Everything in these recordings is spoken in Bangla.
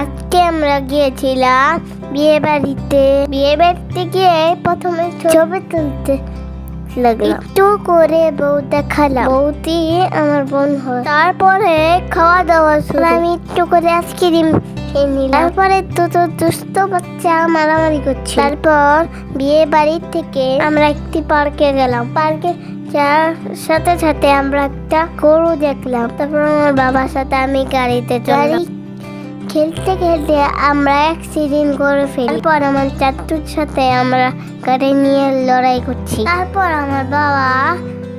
আজকে আমরা গিয়েছিলাম বিয়ে বাড়িতে। বিয়ে বাড়িতে গিয়ে প্রথমে ছবি তুলতে লাগলাম। একটু করে বউ দেখালাম। বউটি আমার বোন হয়। তারপরে খাওয়া দাওয়া শুরু। আমি একটু করে আইসক্রিম তারপরে দুটো দুষ্ট বাচ্চা মারামারি করছে। তারপর বিয়ে বাড়ির থেকে আমরা একটি পার্কে গেলাম। পার্কে যার সাথে সাথে আমরা একটা গরু দেখলাম। তারপর আমার বাবার সাথে আমি গাড়িতে চললাম খেলতে খেলতে আমরা অ্যাক্সিডেন্ট করে ফেলি। তারপর আমার চাচুর সাথে আমরা গাড়ি নিয়ে লড়াই করছি। তারপর আমার বাবা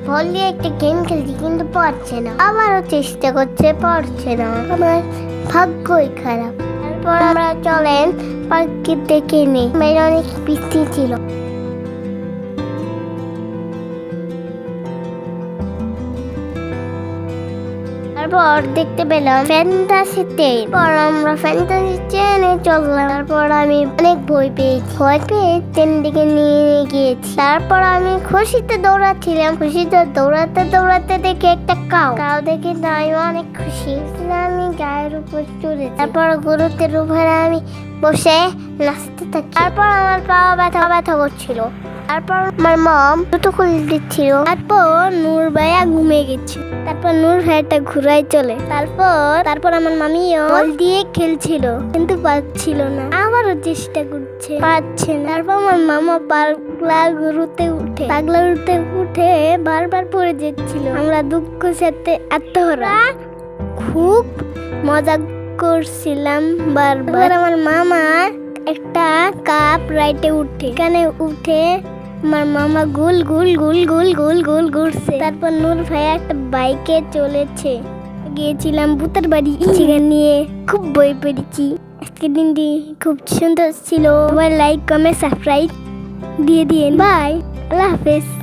বল দিয়ে একটা গেম খেলছি, কিন্তু পারছে না। আবারও চেষ্টা করছে, পারছে না। আমার ভাগ্যই খারাপ। তারপর আমরা চলেন পার্কে দেখে নিই। মেয়ের অনেক বৃষ্টি ছিল। তারপর দেখতে পেলাম ফ্যান্টাসিতে পর আমরা ফ্যান্টাসি ট্রেনে চললাম। তারপর আমি অনেক ভয় পেয়েছি। ভয় পেয়ে ট্রেন দিকে নিয়ে গিয়েছি। তারপর আমি খুশিতে দৌড়াচ্ছিলাম। খুশিতে দৌড়াতে দৌড়াতে দেখে একটা কাউ কাউ দেখে তো অনেক খুশি। আমি গায়ের উপর চড়ে তারপর গরুতের উপরে আমি বসে নাচতে থাকি তারপর আমার পা ব্যথা ব্যথা করছিল। তারপর আমার মম দুটো খুলে দিচ্ছিল। তারপর নূর ভাইয়া ঘুমিয়ে গেছে। তারপর নূর ভাইয়াটা ঘুরাই চলে। তারপর তারপর আমার মামিও বল দিয়ে খেলছিল। কিন্তু পাচ্ছিল না। আবারও চেষ্টা করছে। পাচ্ছে না। তারপর আমার মামা পাগলা গরুতে উঠে, পাগলা গরুতে উঠে বারবার পড়ে যাচ্ছিল। আমরা দুঃখ সাথে আত্মহরা। খুব মজা করছিলাম বারবার। আমার মামা একটা কাপ রাইটে উঠে। এখানে উঠে আমার মামা গুল গুল গুল গুল গুল গুল ঘুরছে তারপর নূর ভাই একটা বাইকে চলেছে। গিয়েছিলাম ভূতের বাড়ি। সেখানে নিয়ে খুব বই পড়েছি। আজকের দিনটি খুব সুন্দর ছিল। আমার লাইক কমেন্ট সাবস্ক্রাইব দিয়ে দিয়ে বাই আল্লাহ হাফেজ।